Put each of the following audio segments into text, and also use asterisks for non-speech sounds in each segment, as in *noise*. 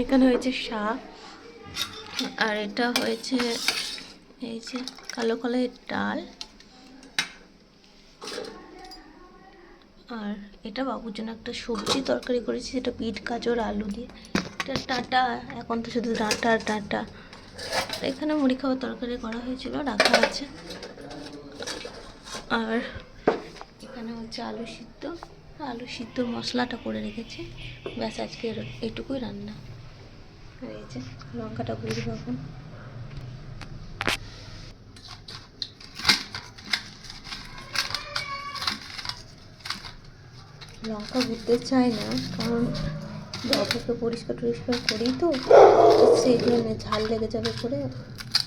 এখানে হয়েছে শাক, আর এটা হয়েছে এই যে কালো কলাইয়ের ডাল, আর এটা বাবুর জন্য একটা সবজি তরকারি করেছি যেটা বিট, গাজর, আলু দিয়ে। এটা টাটা, এখন তো শুধু ডাঁটা ডাঁটা। এখানে মুড়ি খাওয়ার তরকারি করা হয়েছিল, রাখা আছে। আর এখানে হচ্ছে আলু সিদ্ধ। আলু সিদ্ধ মশলাটা করে রেখেছি। ব্যাস, আজকে এটুকুই রান্না। আর এই যে, লঙ্কাটা গুঁড়ো এখন। লঙ্কা গুঁড়তে চাই না, কারণ বাবুকে পরিষ্কার টরিষ্কার করি তো, সেই জন্য ঝাল লেগে যাবে করে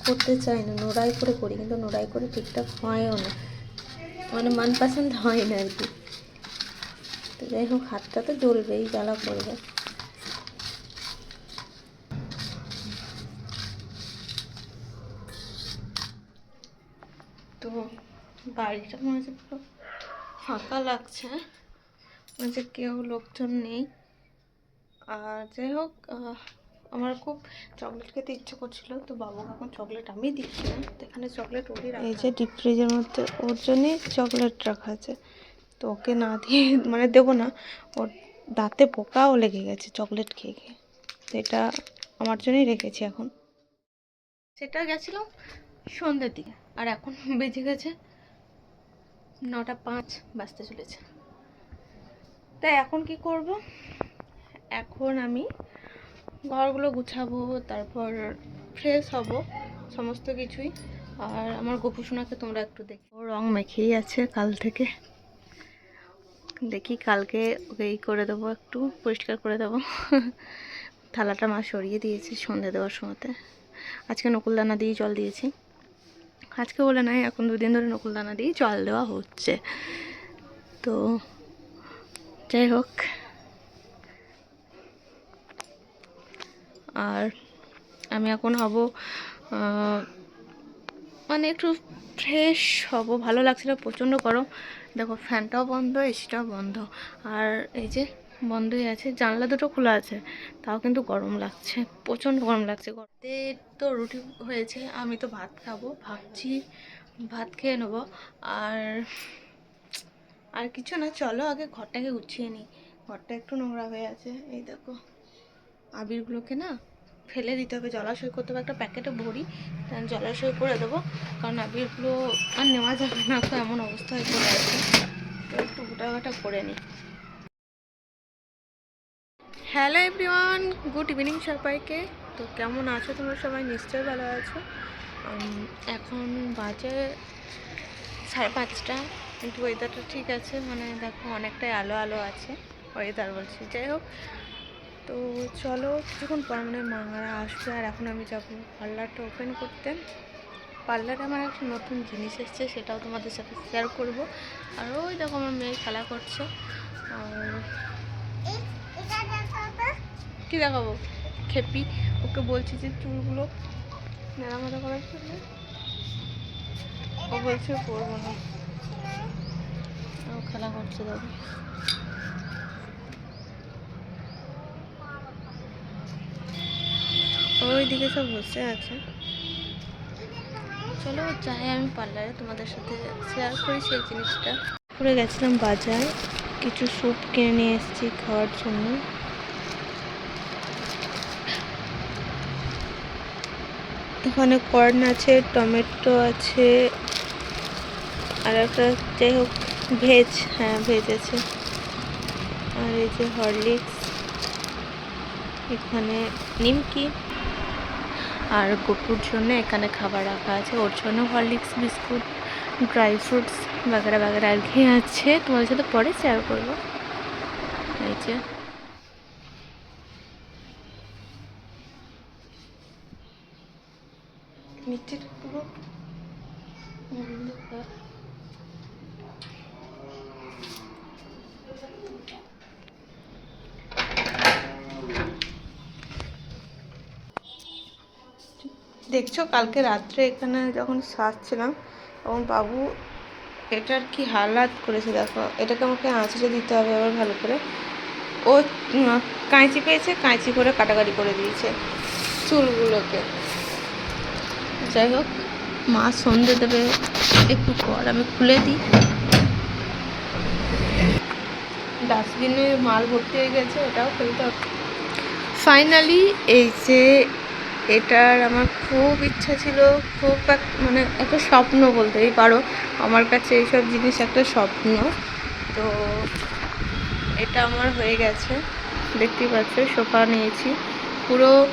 করতে চাই না, নোড়াই করে করি, কিন্তু নোড়াই করে ঠিকঠাক হয়ও না। মানে মান পছন্দ হয় না আর কি। যাই হোক হাতটা তো জ্বলবেই জ্বালা করবে তো বাড়িটা মনে হচ্ছে পুরো ফাঁকা লাগছে। মনে হচ্ছে কেউ লোকজন নেই। আর যাই হোক আমার খুব চকলেট খেতে ইচ্ছে করছিল তো বাবুকে এখন চকলেট আমি দিচ্ছিলাম এখানে চকলেট ওরই এই যে ডিপ ফ্রিজের মধ্যে ওর জন্যই চকলেট রাখা আছে। তো ওকে না দিয়ে *laughs* মানে দেবো না। ওর দাঁতে পোকাও লেগে গেছে, চকলেট খেয়ে খেয়ে। তো এটা আমার জন্যই রেখেছি এখন। সেটা গেছিলাম সন্ধ্যের দিকে, আর এখন *laughs* বেজে গেছে নটা পাঁচ, বাজতে চলেছে। তাই এখন কি করব? এখন আমি ঘরগুলো গুছাবো, তারপর ফ্রেশ হব সমস্ত কিছুই। আর আমার গোপুসোনাকে তোমরা একটু দেখো রং মেখেই আছে কাল থেকে। দেখি কালকে ওকে এই করে দেবো, একটু পরিষ্কার করে দেবো। *laughs* থালাটা মা সরিয়ে দিয়েছি সন্ধে দেওয়ার সময়তে। আজকে নকুলদানা দিয়ে জল দিয়েছি। আজকে বলে নাই, এখন দুদিন ধরে নকুলদানা দিয়ে জল দেওয়া হচ্ছে। তো যাই হোক। আর আমি এখন হব মানে একটু ফ্রেশ হব, ভালো লাগছে না প্রচণ্ড গরম। দেখো, ফ্যানটাও বন্ধ এসিটাও বন্ধ। আর এই যে বন্ধই আছে, জানলা দুটো খোলা আছে, তাও কিন্তু গরম লাগছে, প্রচণ্ড গরম লাগছে। গরমে তো রুটি হয়েছে, আমি তো ভাত খাব, ভাবছি ভাত খেয়ে নেব। আর আর কিছু না, চলো আগে ঘরটাকে গুছিয়ে নিই। ঘরটা একটু নোংরা হয়ে আছে, এই দেখো। আবিরগুলোকে না ফেলে দিতে হবে, জলাশয় করতে হবে, একটা প্যাকেটে ভরি জলাশয় করে দেবো। কারণ আবিরগুলো আর নেওয়া যাবে না, তো এমন অবস্থা হয়ে পড়ে আছে। একটু গোটাগাটা করে নিই। হ্যালো এভরিওয়ান গুড ইভিনিং সবাইকে। তো কেমন আছো তোমরা সবাই? নিশ্চয়ই ভালো আছো। এখন বাজে সাড়ে পাঁচটা, কিন্তু ওয়েদারটা ঠিক আছে। মানে দেখো, অনেকটাই আলো আলো আছে ওয়েদার বলছি। যাই হোক তো চলো কিছুক্ষণ পর মানে মারা আসবে, আর এখন আমি যাব পার্লারটা ওপেন করতে। পার্লারে আমার একটা নতুন জিনিস এসছে, সেটাও তোমাদের সাথে শেয়ার করব। আর ওই দেখো আমার মেয়ে খেলা করছে। আর কি দেখাবো? খেপি। ওকে বলছি যে চুলগুলো মেরামতো করার জন্য। ও বলছে করব না। ও খেলা করছে দাদা ওইদিকে সব বসে আছে। চলো যাই আমি পার্লারে তোমাদের সাথে শেয়ার করি সেই জিনিসটা। করে গেছিলাম বাজার। কিছু স্যুপ কিনে নিয়ে এসেছি খাওয়ার জন্য। এখানে কর্ন আছে টমেটো আছে আর একটা যাই হোক ভেজ হ্যাঁ ভেজ আছে। আর এই যে হরলিক্স এখানে নিমকি। আর গপুর জন্য এখানে খাবার রাখা আছে। ওর জন্য হরলিক্স, বিস্কুট, ড্রাই ফ্রুটস বাগেরা বাগেরা আর কি আছে। তোমাদের সাথে পরে শেয়ার করব। এই যে। পুরো দেখছ? কালকে রাত্রে এখানে যখন সাজছিলাম, তখন বাবু এটার কি হালাত করেছে দেখো। এটাকে আমাকে আঁচড়ে দিতে হবে আবার ভালো করে। ও কাঁচি পেয়েছে, কাঁচি করে কাটাকাটি করে দিয়েছে চুলগুলোকে। যাই হোক, মা সন্ধে দেবে, একটু পর আমি খুলে দিই। ডাস্টবিনে মাল ভর্তি হয়ে গেছে, এটাও ফেলতে হবে। ফাইনালি এই যে এটার আমার খুব ইচ্ছা ছিল, খুব এক- মানে একটা স্বপ্ন বলতেই পারো, আমার কাছে এইসব জিনিস একটা স্বপ্ন। তো এটা আমার হয়ে গেছে, দেখতেই পাচ্ছ, সোফা নিয়েছি। পুরো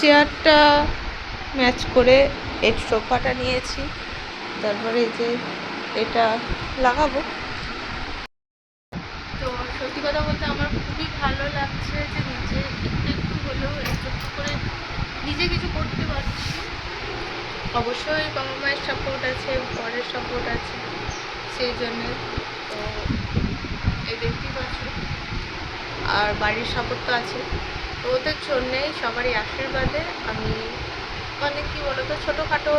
চেয়ারটা ম্যাচ করে এই সোফাটা নিয়েছি, তারপরে যে এটা লাগাবো। তো সত্যি কথা বলতে আমার খুবই ভালো লাগছে যে নিজে একটু একটু হলেও একটু নিজে কিছু করতে পারছি। অবশ্যই বাবা মায়ের সাপোর্ট আছে, বরের সাপোর্ট আছে, সেই জন্য তো এই দেখতেই পাচ্ছ। আর বাড়ির সাপোর্ট তো আছে। তো ওদের জন্যে সবারই আশীর্বাদে আমি মানে কি বলতো, ছোটোখাটো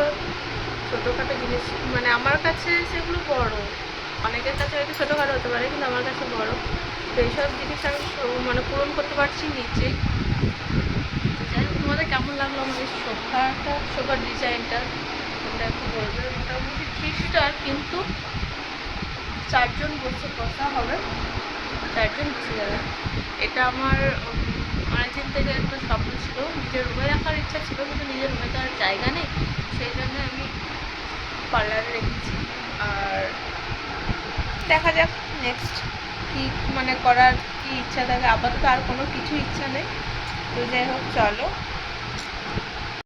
ছোটোখাটো জিনিস মানে আমার কাছে সেগুলো বড়। অনেকের কাছে হয়তো ছোটোখাটো হতে পারে, কিন্তু আমার কাছে বড়। তো এইসব জিনিস আমি মানে পূরণ করতে পারছি নিজেই। তোমাদের কেমন লাগল এই সোফাটা সোফার ডিজাইনটা? তোমরা একটু বলবে। মোটামুটি থ্রি সিটার কিন্তু চারজন বসে বসা হবে। চারজন বসে যাবে। এটা আমার অনেকদিন থেকে একটা স্বপ্ন ছিল। নিজের রুমে রাখার ইচ্ছা ছিল, কিন্তু নিজের রুমে তো আর জায়গা নেই। সেই জন্য আমি পার্লারে রেখেছি। আর দেখা যাক নেক্সট কি মানে করার কি ইচ্ছা থাকে। আপাতত আর কোনো কিছু ইচ্ছা নেই। তো যাই হোক, চলো।